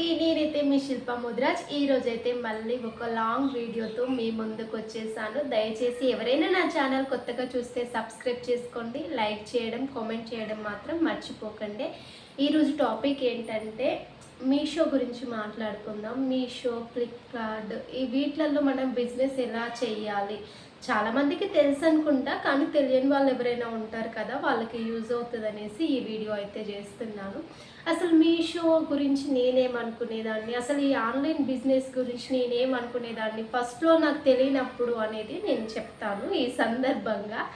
అందరికీ నేనైతే మీ శిల్ప ముద్రాజ్. ఈ రోజైతే మళ్ళీ ఒక లాంగ్ వీడియోతో మీ ముందుకు వచ్చేసాను. దయచేసి ఎవరైనా నా ఛానల్ కొత్తగా చూస్తే సబ్స్క్రైబ్ చేసుకోండి. లైక్ చేయడం కామెంట్ చేయడం మాత్రం మర్చిపోకండి. ఈరోజు టాపిక్ ఏంటంటే మీషో గురించి మాట్లాడుకుందాం. మీషో ఫ్లిప్కార్ట్ ఈ వీటిలలో మనం బిజినెస్ ఎలా చేయాలి? చాలామందికి తెలుసు అనుకుంటా కానీ తెలియని వాళ్ళు ఎవరైనా ఉంటారు కదా వాళ్ళకి యూజ్ అవుతుంది అనేసి ఈ వీడియో అయితే చేస్తున్నాను. అసలు మీషో గురించి నేనేమనుకునేదాన్ని? అసలు ఈ ఆన్లైన్ బిజినెస్ గురించి నేనేమనుకునేదాన్ని? ఫస్ట్లో నాకు తెలియనప్పుడు అనేది నేను చెప్తాను ఈ సందర్భంగా.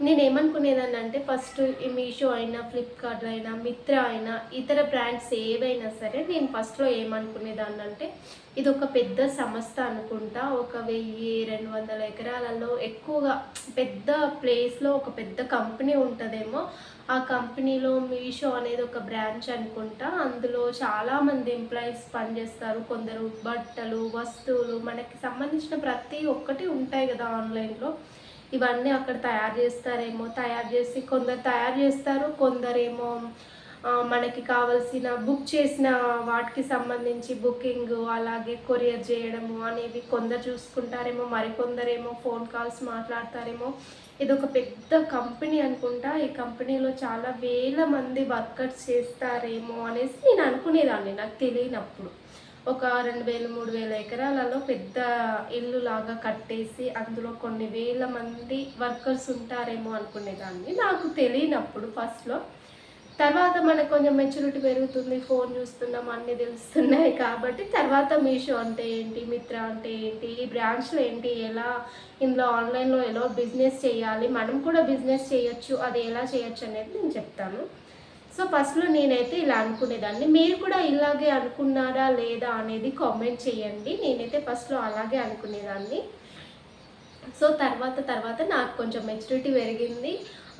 నేను ఏమనుకునేదాన్ని అంటే ఫస్ట్ ఈ మీషో అయినా ఫ్లిప్కార్ట్ అయినా మిత్ర అయినా ఇతర బ్రాండ్స్ ఏవైనా సరే నేను ఫస్ట్లో ఏమనుకునేదాన్ని అంటే ఇది ఒక పెద్ద సంస్థ అనుకుంటా. ఒక వెయ్యి రెండు వందల ఎకరాలలో ఎక్కువగా పెద్ద ప్లేస్లో ఒక పెద్ద కంపెనీ ఉంటుందేమో. ఆ కంపెనీలో మీషో అనేది ఒక బ్రాంచ్ అనుకుంటా. అందులో చాలామంది ఎంప్లాయీస్ పనిచేస్తారు. కొందరు బట్టలు వస్తువులు మనకి సంబంధించిన ప్రతి ఒక్కటి ఉంటాయి కదా ఆన్లైన్లో. ఇవన్నీ అక్కడ తయారు చేస్తారేమో తయారు చేసి కొందరు తయారు చేస్తారు కొందరేమో మనకి కావాల్సిన బుక్ చేసిన వాటికి సంబంధించి బుకింగ్ అలాగే కొరియర్ చేయడము అనేవి కొందరు చూసుకుంటారేమో మరికొందరేమో ఫోన్ కాల్స్ మాట్లాడతారేమో. ఇది ఒక పెద్ద కంపెనీ అనుకుంటా. ఈ కంపెనీలో చాలా వేల మంది వర్కర్స్ చేస్తారేమో అనేసి నేను అనుకునేదాన్ని నాకు తెలియనప్పుడు. ఒక రెండు వేలు మూడు వేల ఎకరాలలో పెద్ద ఇల్లు లాగా కట్టేసి అందులో కొన్ని వేల మంది వర్కర్స్ ఉంటారేమో అనుకునేదాన్ని నాకు తెలియనప్పుడు ఫస్ట్లో తర్వాత మనకు కొంచెం మెచ్యూరిటీ పెరుగుతుంది ఫోన్ చూస్తున్నాం అన్నీ తెలుస్తున్నాయి కాబట్టి తర్వాత మీషో అంటే ఏంటి మిత్ర అంటే ఏంటి ఈ బ్రాంచ్లో ఏంటి ఎలా ఇందులో ఆన్లైన్లో ఎలా బిజినెస్ చేయాలి మనం కూడా బిజినెస్ చేయొచ్చు అది ఎలా చేయొచ్చు అనేది నేను చెప్తాను. సో ఫస్ట్లో నేనైతే ఇలా అనుకునేదాన్ని. మీరు కూడా ఇలాగే అనుకున్నారా లేదా అనేది కామెంట్ చేయండి. నేనైతే ఫస్ట్లో అలాగే అనుకునేదాన్ని. సో తర్వాత తర్వాత నాకు కొంచెం మెచ్యూరిటీ పెరిగింది.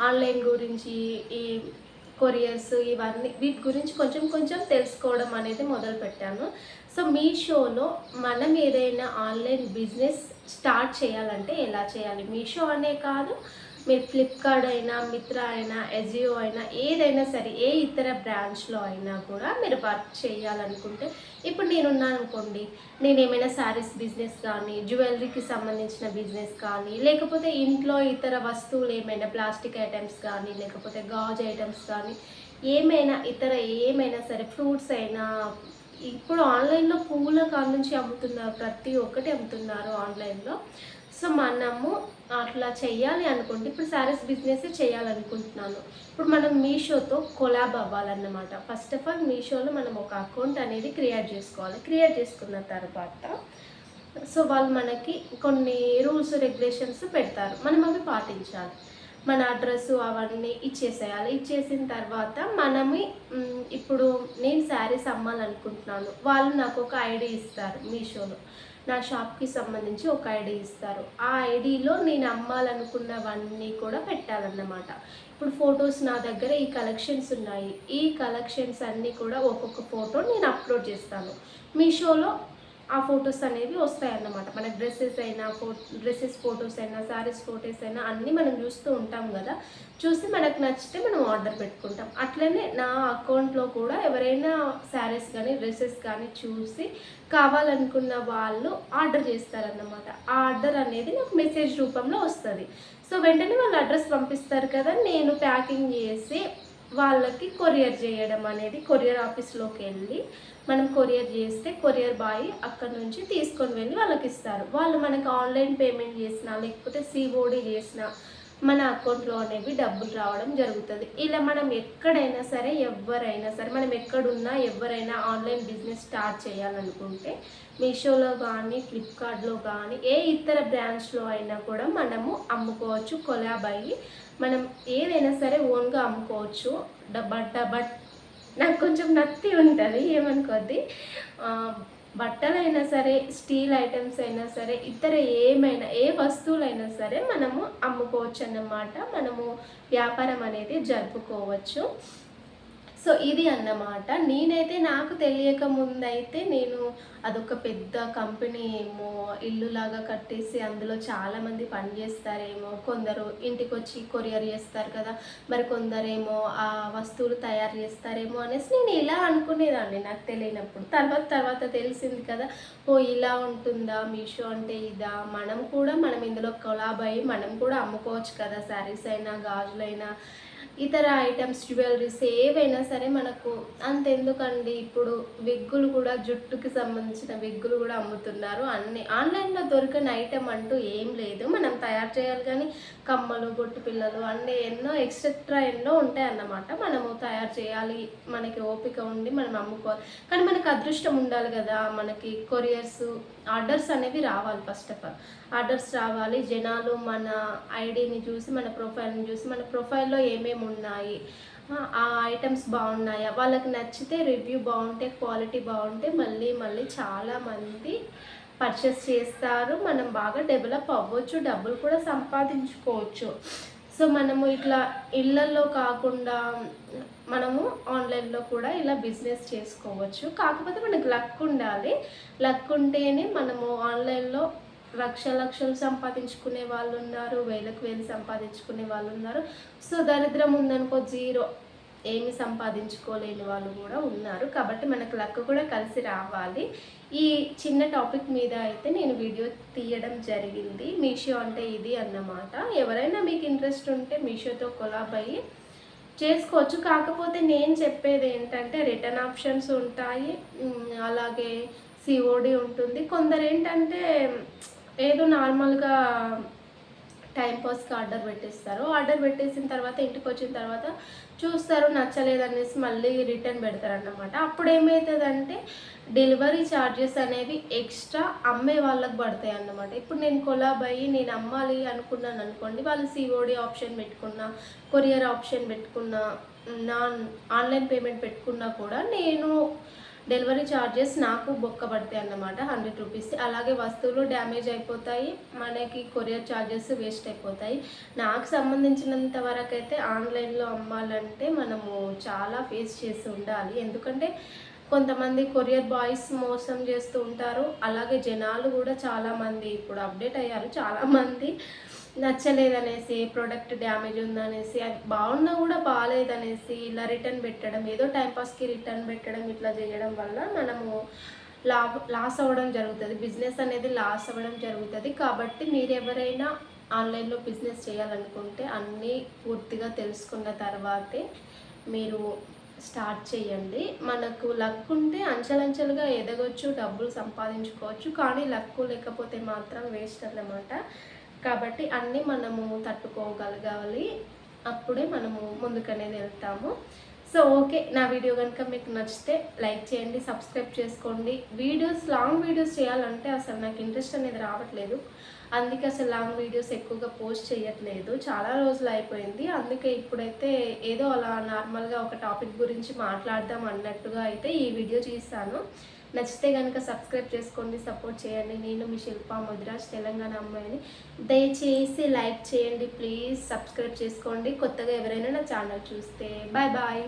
ఆన్లైన్ గురించి ఈ కొరియర్స్ ఇవన్నీ వీటి గురించి కొంచెం కొంచెం తెలుసుకోవడం అనేది మొదలు పెట్టాను సో మీ షోలో మనం ఏదైనా ఆన్లైన్ బిజినెస్ స్టార్ట్ చేయాలంటే ఎలా చేయాలి? మీషో అనే కాదు మీరు ఫ్లిప్కార్ట్ అయినా మిత్ర అయినా ఎజియో అయినా ఏదైనా సరే ఏ ఇతర బ్రాంచ్లో అయినా కూడా మీరు వర్క్ చేయాలనుకుంటే ఇప్పుడు నేనున్నాను అనుకోండి నేను ఏమైనా శారీస్ బిజినెస్ కానీ జ్యువెలరీకి సంబంధించిన బిజినెస్ కానీ లేకపోతే ఇంట్లో ఇతర వస్తువులు ఏమైనా ప్లాస్టిక్ ఐటమ్స్ కానీ లేకపోతే గాజు ఐటమ్స్ కానీ ఏమైనా ఇతర ఏమైనా సరే ఫ్రూట్స్ అయినా ఇప్పుడు ఆన్లైన్లో పూల కాడ నుంచి అమ్ముతున్నారు ప్రతి ఒక్కటి అమ్ముతున్నారు ఆన్లైన్లో సో మనము అట్లా చేయాలి అనుకుంటే ఇప్పుడు శారీస్ బిజినెస్ చేయాలనుకుంటున్నాను. ఇప్పుడు మనం మీషోతో కొలాబ్ అవ్వాలన్నమాట. ఫస్ట్ ఆఫ్ ఆల్ మీషోలో మనం ఒక అకౌంట్ అనేది క్రియేట్ చేసుకోవాలి. క్రియేట్ చేసుకున్న తర్వాత సో వాళ్ళు మనకి కొన్ని రూల్స్ రెగ్యులేషన్స్ పెడతారు. మనం అవి పాటించాలి. మన అడ్రస్ అవన్నీ ఇచ్చేసేయాలి. ఇచ్చేసిన తర్వాత మనమే ఇప్పుడు నేను శారీస్ అమ్మాలనుకుంటున్నాను. వాళ్ళు నాకు ఒక ఐడి ఇస్తారు మీషోలో. నా షాప్కి సంబంధించి ఒక ఐడి ఇస్తారు. ఆ ఐడిలో నేను అమ్మాలనుకున్నవన్నీ కూడా పెట్టాలన్నమాట. ఇప్పుడు ఫొటోస్ నా దగ్గర ఈ కలెక్షన్స్ ఉన్నాయి. ఈ కలెక్షన్స్ అన్నీ కూడా ఒక్కొక్క ఫోటో నేను అప్లోడ్ చేస్తాను. మీషోలో ఆ ఫొటోస్ అనేవి వస్తాయన్నమాట. మన డ్రెస్సెస్ అయినా ఫో డ్రెస్సెస్ ఫొటోస్ అయినా శారీస్ ఫొటోస్ అయినా అన్నీ మనం చూస్తూ ఉంటాం కదా. చూసి మనకు నచ్చితే మనం ఆర్డర్ పెట్టుకుంటాం. అట్లనే నా అకౌంట్లో కూడా ఎవరైనా శారీస్ కానీ డ్రెస్సెస్ కానీ చూసి కావాలనుకున్న వాళ్ళు ఆర్డర్ చేస్తారన్నమాట. ఆ ఆర్డర్ అనేది నాకు మెసేజ్ రూపంలో వస్తుంది. సో వెంటనే వాళ్ళు అడ్రస్ పంపిస్తారు కదా. నేను ప్యాకింగ్ చేసి వాళ్ళకి కొరియర్ చేయడం అనేది కొరియర్ ఆఫీస్లోకి వెళ్ళి మనం కొరియర్ చేస్తే కొరియర్ బాయ్ అక్కడ నుంచి తీసుకొని వెళ్ళి వాళ్ళకి ఇస్తారు. వాళ్ళు మనకి ఆన్లైన్ పేమెంట్ చేసినా లేకపోతే సిఓడి చేసినా మన అకౌంట్లో అనేవి డబ్బులు రావడం జరుగుతుంది. ఇలా మనం ఎక్కడైనా సరే ఎవరైనా సరే మనం ఎక్కడున్నా ఎవరైనా ఆన్లైన్ బిజినెస్ స్టార్ట్ చేయాలనుకుంటే మీషోలో కానీ ఫ్లిప్కార్ట్లో కానీ ఏ ఇతర బ్రాంచ్లో అయినా కూడా మనము అమ్ముకోవచ్చు కొలాబ్ అయ్యి మనం ఏదైనా సరే ఓన్గా అమ్ముకోవచ్చు. బట్ బట్ నాకు కొంచెం నత్తి ఉంటుంది ఏమనుకోద్ది? బట్టలైనా సరే స్టీల్ ఐటమ్స్ అయినా సరే ఇతర ఏమైనా ఏ వస్తువులైనా సరే మనము అమ్ముకోవచ్చు అన్నమాట మనము వ్యాపారం అనేది జరుపుకోవచ్చు. సో ఇది అన్నమాట. నేనైతే నాకు తెలియక ముందైతే నేను అదొక పెద్ద కంపెనీ ఏమో ఇల్లులాగా కట్టేసి అందులో చాలామంది పని చేస్తారేమో కొందరు ఇంటికి వచ్చి కొరియర్ చేస్తారు కదా మరి కొందరేమో ఆ వస్తువులు తయారు చేస్తారేమో అనేసి నేను ఇలా అనుకునేదాన్ని నాకు తెలియనప్పుడు. తర్వాత తర్వాత తెలిసింది కదా ఓ ఇలా ఉంటుందా మీషో అంటే ఇదా? మనం కూడా మనం ఇందులో కొలాబ్ అయ్యి మనం కూడా అమ్ముకోవచ్చు కదా శారీస్ అయినా గాజులైనా ఇతర ఐటమ్స్ జ్యువెలరీస్ ఏవైనా సరే మనకు అంతెందుకండి. ఇప్పుడు విగ్గులు కూడా జుట్టుకి సంబంధించిన విగ్గులు కూడా అమ్ముతున్నారు. అన్ని ఆన్లైన్లో దొరికిన ఐటమ్ అంటూ ఏం లేదు. మనం తయారు చేయాలి కానీ కమ్మలు బొట్టు పిల్లలు అన్నీ ఎన్నో ఎక్సెట్రా ఎన్నో ఉంటాయి అన్నమాట. మనము తయారు చేయాలి. మనకి ఓపిక ఉండి మనం అమ్ముకోవాలి. కానీ మనకి అదృష్టం ఉండాలి కదా. మనకి కొరియర్స్ ఆర్డర్స్ అనేవి రావాలి ఫస్ట్ ఆఫ్ ఆల్ ఆర్డర్స్ రావాలి. జనాలు మన ఐడిని చూసి మన ప్రొఫైల్ని చూసి మన ప్రొఫైల్లో ఏమేమి ఉన్నాయి. ఆ ఐటమ్స్ బాగున్నాయా? వాళ్ళకి నచ్చితే రివ్యూ బాగుంటే క్వాలిటీ బాగుంటే మళ్ళీ మళ్ళీ చాలామంది పర్చేస్ చేస్తారు. మనం బాగా డెవలప్ అవ్వచ్చు డబ్బులు కూడా సంపాదించుకోవచ్చు. సో మనము ఇట్లా ఇళ్ళల్లో కాకుండా మనము ఆన్లైన్లో కూడా ఇలా బిజినెస్ చేసుకోవచ్చు. కాకపోతే మనకు లక్ ఉండాలి. లక్ ఉంటేనే మనము ఆన్లైన్లో లక్ష లక్షలు సంపాదించుకునే వాళ్ళు ఉన్నారు వేలకు వేలు సంపాదించుకునే వాళ్ళు ఉన్నారు. సో దరిద్రం ఉందనుకో జీరో. ఏమి సంపాదించుకోలేని వాళ్ళు కూడా ఉన్నారు. కాబట్టి మనకు లక్ కూడా కలిసి రావాలి. ఈ చిన్న టాపిక్ మీద అయితే నేను వీడియో తీయడం జరిగింది. మీషో అంటే ఇది అన్నమాట. ఎవరైనా మీకు ఇంట్రెస్ట్ ఉంటే మీషోతో కొలాబ్ అయ్యి చేసుకోవచ్చు. కాకపోతే నేను చెప్పేది ఏంటంటే రిటర్న్ ఆప్షన్స్ ఉంటాయి. అలాగే సిఓడి ఉంటుంది. కొందరు ఏంటంటే ఏదో నార్మల్గా టైంపాస్కి ఆర్డర్ పెట్టేస్తారు. ఆర్డర్ పెట్టేసిన తర్వాత ఇంటికి వచ్చిన తర్వాత చూస్తారు నచ్చలేదనేసి మళ్ళీ రిటర్న్ పెడతారు అన్నమాట అప్పుడు ఏమవుతుందంటే డెలివరీ ఛార్జెస్ అనేవి ఎక్స్ట్రా అమ్మే వాళ్ళకి పడతాయి అన్నమాట ఇప్పుడు నేను కొలాబ్ అయ్యి నేను అమ్మాలి అనుకున్నాను అనుకోండి వాళ్ళు సిఓడి ఆప్షన్ పెట్టుకున్నా కొరియర్ ఆప్షన్ పెట్టుకున్నా నాన్ ఆన్లైన్ పేమెంట్ పెట్టుకున్నా కూడా నేను డెలివరీ ఛార్జెస్ నాకు బొక్క పడతాయి అన్నమాట హండ్రెడ్ రూపీస్. అలాగే వస్తువులు డ్యామేజ్ అయిపోతాయి మనకి కొరియర్ ఛార్జెస్ వేస్ట్ అయిపోతాయి. నాకు సంబంధించినంత వరకు అయితే ఆన్లైన్లో అమ్మాలంటే మనము చాలా ఫేస్ చేసి ఉండాలి. ఎందుకంటే కొంతమంది కొరియర్ బాయ్స్ మోసం చేస్తూ ఉంటారు. అలాగే జనాలు కూడా చాలామంది ఇప్పుడు అప్డేట్ అయ్యారు. చాలామంది నచ్చలేదనేసి ప్రోడక్ట్ డ్యామేజ్ ఉందనేసి అది బాగున్నా కూడా బాగాలేదనేసి ఇలా రిటర్న్ పెట్టడం ఏదో టైంపాస్కి రిటర్న్ పెట్టడం ఇట్లా చేయడం వల్ల మనము లాభ లాస్ అవ్వడం జరుగుతుంది. బిజినెస్ అనేది లాస్ అవ్వడం జరుగుతుంది. కాబట్టి మీరు ఎవరైనా ఆన్లైన్లో బిజినెస్ చేయాలనుకుంటే అన్నీ పూర్తిగా తెలుసుకున్న తర్వాతే మీరు స్టార్ట్ చేయండి. మనకు లక్ ఉంటే అంచెలంచెలుగా ఎదగొచ్చు డబ్బులు సంపాదించుకోవచ్చు. కానీ లక్కు లేకపోతే మాత్రం వేస్ట్ అన్నమాట. కాబట్టి అన్నీ మనము తట్టుకోగలగాలి. అప్పుడే మనము ముందుకనేది వెళ్తాము. So okay. నా వీడియో కనుక మీకు నచ్చితే లైక్ చేయండి సబ్స్క్రైబ్ చేసుకోండి. వీడియోస్ లాంగ్ వీడియోస్ చేయాలంటే అసలు నాకు ఇంట్రెస్ట్ అనేది రావట్లేదు. అందుకే అసలు లాంగ్ వీడియోస్ ఎక్కువగా పోస్ట్ చేయట్లేదు. చాలా రోజులు అయిపోయింది. అందుకే ఇప్పుడైతే ఏదో అలా నార్మల్గా ఒక టాపిక్ గురించి మాట్లాడదాం అన్నట్టుగా అయితే ఈ వీడియో చేశాను. నచ్చితే కనుక సబ్స్క్రైబ్ చేసుకోండి సపోర్ట్ చేయండి. నేను మీ శిల్ప ముద్రాజ్ తెలంగాణ అమ్మాయిని. దయచేసి లైక్ చేయండి ప్లీజ్ సబ్స్క్రైబ్ చేసుకోండి. కొత్తగా ఎవరైనా నా ఛానల్ చూస్తే. Bye bye